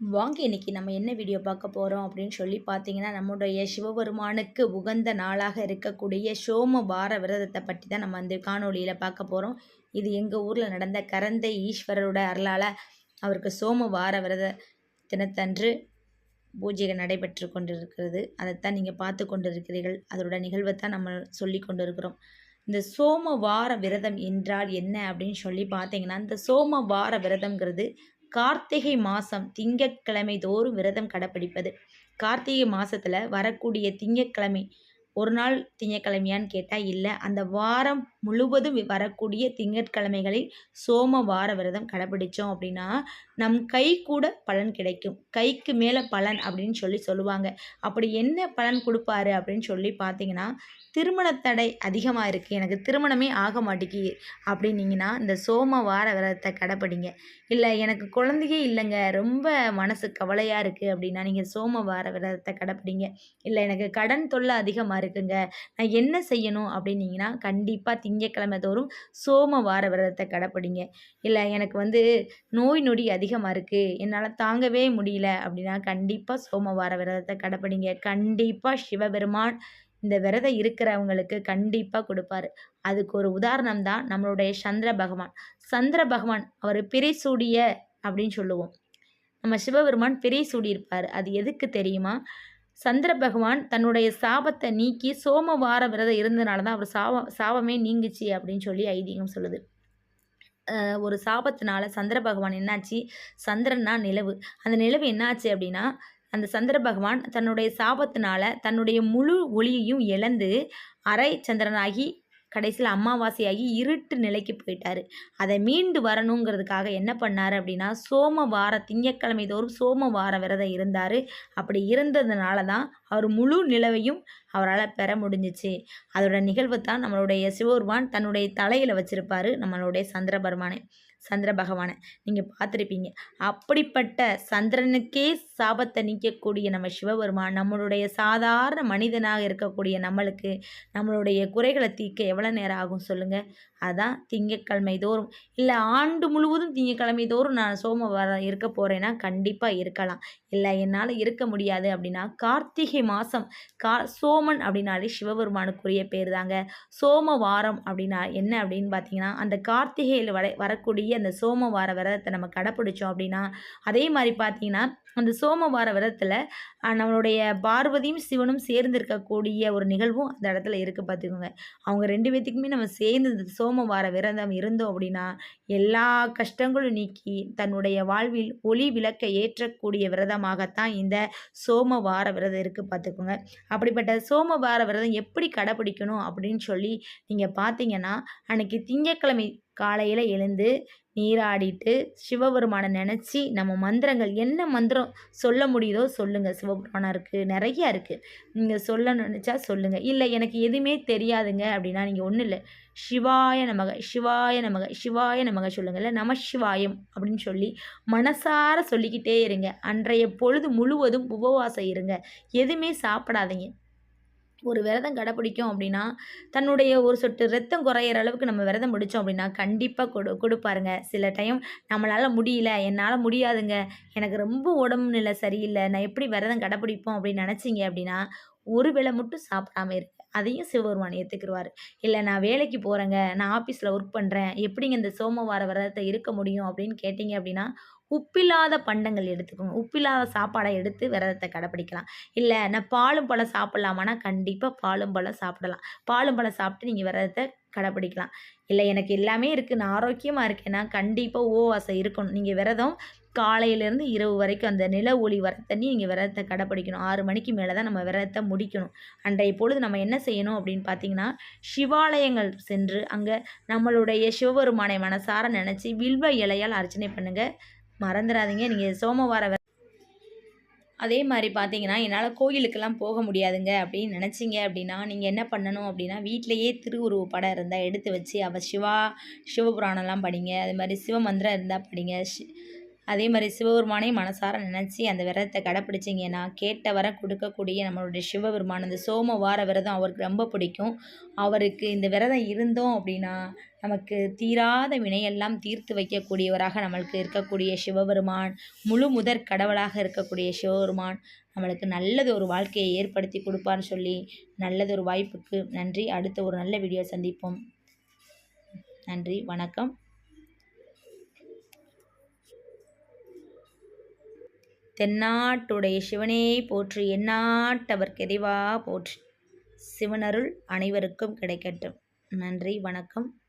வாங்க இன்னைக்கு நம்ம என்ன வீடியோ பார்க்க போகிறோம் அப்படின்னு சொல்லி பார்த்தீங்கன்னா நம்முடைய சிவபெருமானுக்கு உகந்த நாளாக இருக்கக்கூடிய சோமவார விரதத்தை பற்றி தான் நம்ம அந்த காணொளியில் பார்க்க போகிறோம் இது எங்கள் ஊரில் நடந்த கரந்தை ஈஸ்வரரோட அருளால் அவருக்கு சோம வார விரத தினத்தன்று பூஜைகள் நடைபெற்று கொண்டிருக்கிறது. அதைத்தான் நீங்கள் பார்த்து கொண்டிருக்கிறீர்கள். அதோட நிகழ்வை தான் நம்ம சொல்லி கொண்டிருக்கிறோம். இந்த இந்த சோமவார விரதம் என்றால் என்ன அப்படின்னு சொல்லி பார்த்தீங்கன்னா இந்த சோமவார விரதம்ங்கிறது கார்த்திகை மாதம் திங்கட்கிழமை தோறும் விரதம் கடைப்பிடிப்பது. கார்த்திகை மாதத்தில் வரக்கூடிய திங்கட்கிழமை ஒரு நாள் திங்கக்கிழமையான்னு கேட்டால் இல்லை. அந்த வாரம் முழுவதும் வரக்கூடிய திங்கட்கிழமைகளில் சோமவார விரதம் கடைப்பிடிச்சோம் அப்படின்னா நம் கை கூட பலன் கிடைக்கும். கைக்கு மேலே பலன் அப்படின்னு சொல்லி சொல்லுவாங்க. அப்படி என்ன பலன் கொடுப்பாரு அப்படின்னு சொல்லி பார்த்தீங்கன்னா திருமணத்தடை அதிகமாக இருக்குது எனக்கு திருமணமே ஆக மாட்டேங்கி அப்படின்னீங்கன்னா இந்த சோம வார விரதத்தை கடைப்பிடிங்க இல்லை எனக்கு குழந்தையே இல்லைங்க. ரொம்ப மனசு கவலையாக இருக்குது அப்படின்னா நீங்கள் சோம வார விரதத்தை கடைப்பிடிங்க இல்லை எனக்கு கடன் தொல்லை அதிகமாக இருக்குங்க. நான் என்ன செய்யணும் அப்படின்னீங்கன்னா கண்டிப்பாக திங்கக்கிழமை தோறும் சோமவார விரதத்தை கடைப்பிடிங்க. இல்லை எனக்கு வந்து நோய் நொடி அதிகமாக இருக்குது என்னால் தாங்கவே முடியல அப்படின்னா கண்டிப்பாக சோமவார விரதத்தை கடைப்பிடிங்க. கண்டிப்பாக சிவபெருமான் இந்த விரதம் இருக்கிறவங்களுக்கு கண்டிப்பாக கொடுப்பாரு. அதுக்கு ஒரு உதாரணம் தான் நம்மளுடைய சந்திர பகவான். சந்திர பகவான் அவர் பிறைசூடிய அப்படின்னு சொல்லுவோம். நம்ம சிவபெருமான் பிறை சூடியிருப்பார். அது எதுக்கு தெரியுமா? சந்திர பகவான் தன்னுடைய சாபத்தை நீக்கி சோமவார விரதம் இருந்தனால தான் அவர் சாபம் சாபமே நீங்குச்சு அப்படின்னு சொல்லி ஐதீகம் சொல்லுது. ஒரு சாபத்தினால சந்திர பகவான் என்னாச்சு? சந்திரன்னா நிலவு. அந்த நிலவு என்னாச்சு அப்படின்னா அந்த சந்திர பகவான் தன்னுடைய சாபத்தினால தன்னுடைய முழு ஒளியையும் இழந்து அரை சந்திரனாகி கடைசியில் அமாவாசையாகி இருட்டு நிலைக்கு போயிட்டார். அதை மீண்டு வரணுங்கிறதுக்காக என்ன பண்ணார் அப்படின்னா சோமவார திங்கக்கிழமை தோறும் சோமவார விரதம் இருந்தார். அப்படி இருந்ததுனால தான் அவர் முழு நிலவையும் அவரால் பெற முடிஞ்சிச்சு. அதோட நிகழ்வு தான் நம்மளுடைய சிவபெருமான் தன்னுடைய தலையில் வச்சுருப்பார் நம்மளுடைய சந்திரபெருமானை. சந்திர பகவானை. நீங்கள் பார்த்துருப்பீங்க. அப்படிப்பட்ட சந்திரனுக்கே சாபத்தை நீக்கக்கூடிய நம்ம சிவபெருமான் நம்மளுடைய சாதாரண மனிதனாக இருக்கக்கூடிய நம்மளுக்கு நம்மளுடைய குறைகளை தீர்க்க எவ்வளோ நேரம் ஆகும் சொல்லுங்கள் அதான் திங்கக்கிழமை தோறும். இல்லை ஆண்டு முழுவதும் திங்கக்கிழமை தோறும் நான் சோமவாரம் இருக்க போகிறேன்னா கண்டிப்பாக இருக்கலாம். இல்லை என்னால் இருக்க முடியாது அப்படின்னா கார்த்திகை மாதம் கா சோமன் அப்படின்னாலே சிவபெருமானுக்குரிய பேர் தாங்க. சோமவாரம் அப்படின்னா என்ன அப்படின்னு பார்த்தீங்கன்னா அந்த கார்த்திகையில் வர வரக்கூடிய அந்த சோமவார விரதத்தை நம்ம கடைப்பிடிச்சோம் அப்படின்னா அதே மாதிரி பார்த்தீங்கன்னா அந்த சோமவார விரதத்தில் நம்மளுடைய பார்வதியும் சிவனும் சேர்ந்து இருக்கக்கூடிய ஒரு நிகழ்வும் அந்த இடத்துல இருக்குது பார்த்துக்கோங்க. அவங்க ரெண்டு பேர்த்துக்குமே நம்ம சேர்ந்து இந்த சோமவார விரதம் இருந்தோம் அப்படின்னா எல்லா கஷ்டங்களும் நீக்கி தன்னுடைய வாழ்வில் ஒளி விளக்க ஏற்றக்கூடிய விரதமாகத்தான் இந்த சோமவார விரதம் இருக்குது பார்த்துக்கோங்க. அப்படிப்பட்ட சோமவார விரதம் எப்படி கடைப்பிடிக்கணும் அப்படின்னு சொல்லி நீங்கள் பார்த்தீங்கன்னா அன்றைக்கி திங்கக்கிழமை காலையில் எழுந்து நீராடிட்டு சிவபெருமானை நினச்சி நம்ம மந்திரங்கள் என்ன மந்திரம் சொல்ல முடியுதோ சொல்லுங்கள் சிவபெருமானாக இருக்குது நிறையா இருக்குது நீங்கள் சொல்ல நினச்சா சொல்லுங்கள் இல்லை எனக்கு எதுவுமே தெரியாதுங்க அப்படின்னா நீங்கள் ஒன்றும் இல்லை. சிவாய நமக சிவாய நமக சிவாய நமக சொல்லுங்கள் இல்லை நம சிவாயம் அப்படின்னு சொல்லி மனசார சொல்லிக்கிட்டே இருங்க. அன்றைய பொழுது முழுவதும் உபவாசம் இருங்க. எதுவுமே சாப்பிடாதீங்க. ஒரு விரதம் கடைப்பிடிக்கும் அப்படின்னா தன்னுடைய ஒரு சொட்டு ரத்தம் குறையிற அளவுக்கு நம்ம விரதம் முடித்தோம் அப்படின்னா கண்டிப்பாக கொடு கொடுப்பாருங்க. சில டைம் நம்மளால் முடியல என்னால் முடியாதுங்க. எனக்கு ரொம்ப உடம்பு நிலை சரியில்லை நான் எப்படி விரதம் கடைப்பிடிப்போம் அப்படின்னு நினச்சிங்க அப்படின்னா ஒரு வேளை மட்டும் சாப்பிடாம இருக்கு அதையும் சிவபெருமான் ஏற்றுக்குருவார் இல்லை நான் வேலைக்கு போகிறேங்க நான் ஆஃபீஸில் ஒர்க் பண்ணுறேன் எப்படிங்க இந்த சோமவார விரதத்தை இருக்க முடியும்? அப்படின்னு கேட்டிங்க அப்படின்னா உப்பில்லாத பண்டங்கள் எடுத்துக்கோங்க. உப்பில்லாத சாப்பாடை எடுத்து விரதத்தை கடைப்பிடிக்கலாம். இல்லை நான் பாலும் பழம் சாப்பிட்லாமான்னா கண்டிப்பாக பாலும் பழம் சாப்பிடலாம். பாலும் பழம் சாப்பிட்டு நீங்கள் விரதத்தை கடைப்பிடிக்கலாம். இல்லை எனக்கு எல்லாமே இருக்குது நான் ஆரோக்கியமாக இருக்கேன்னா கண்டிப்பாக ஓவாசை இருக்கணும். நீங்கள் விரதம் காலையிலேருந்து இரவு வரைக்கும் அந்த நில ஒளி வரத்தண்ணி நீங்கள் விரதத்தை கடைப்பிடிக்கணும். ஆறு மணிக்கு மேலே தான் நம்ம விரதத்தை முடிக்கணும். அன்றைய பொழுது நம்ம என்ன செய்யணும் அப்படின்னு பார்த்தீங்கன்னா சிவாலயங்கள் சென்று அங்கே நம்மளுடைய சிவபெருமானை மனசார நினச்சி வில்வ இலையால் அர்ச்சனை பண்ணுங்கள் மறந்துடாதீங்க. நீங்கள் சோமவார அதே மாதிரி பார்த்தீங்கன்னா என்னால் கோயிலுக்கெல்லாம் போக முடியாதுங்க. அப்படின்னு நினச்சிங்க அப்படின்னா நீங்கள் என்ன பண்ணணும் அப்படின்னா வீட்டிலையே திருவுருவ படம் இருந்தால் எடுத்து வச்சு அவள் சிவா சிவபுராணம்லாம் படிங்க. அது மாதிரி சிவமந்திரம் இருந்தால் படிங்க. அதே மாதிரி சிவபெருமானை மனசார நினச்சி அந்த விரதத்தை கடைப்பிடிச்சிங்கன்னா கேட்ட வர கொடுக்கக்கூடிய நம்மளுடைய சிவபெருமான் அந்த சோமவார விரதம் அவருக்கு ரொம்ப பிடிக்கும். அவருக்கு இந்த விரதம் இருந்தோம் அப்படின்னா நமக்கு தீராத வினையெல்லாம் தீர்த்து வைக்கக்கூடியவராக நம்மளுக்கு இருக்கக்கூடிய சிவபெருமான் முழு முதற் கடவுளாக இருக்கக்கூடிய சிவபெருமான் நம்மளுக்கு நல்லது ஒரு வாழ்க்கையை ஏற்படுத்தி கொடுப்பான்னு சொல்லி நல்லது ஒரு வாய்ப்புக்கு நன்றி. அடுத்த ஒரு நல்ல வீடியோ சந்திப்போம். நன்றி. வணக்கம். தென்னாட்டுடைய சிவனே போற்றி எந்நாட்டவர்க்கு எதிவா போற்றி. சிவனருள் அனைவருக்கும் கிடைக்கட்டும். நன்றி வணக்கம்.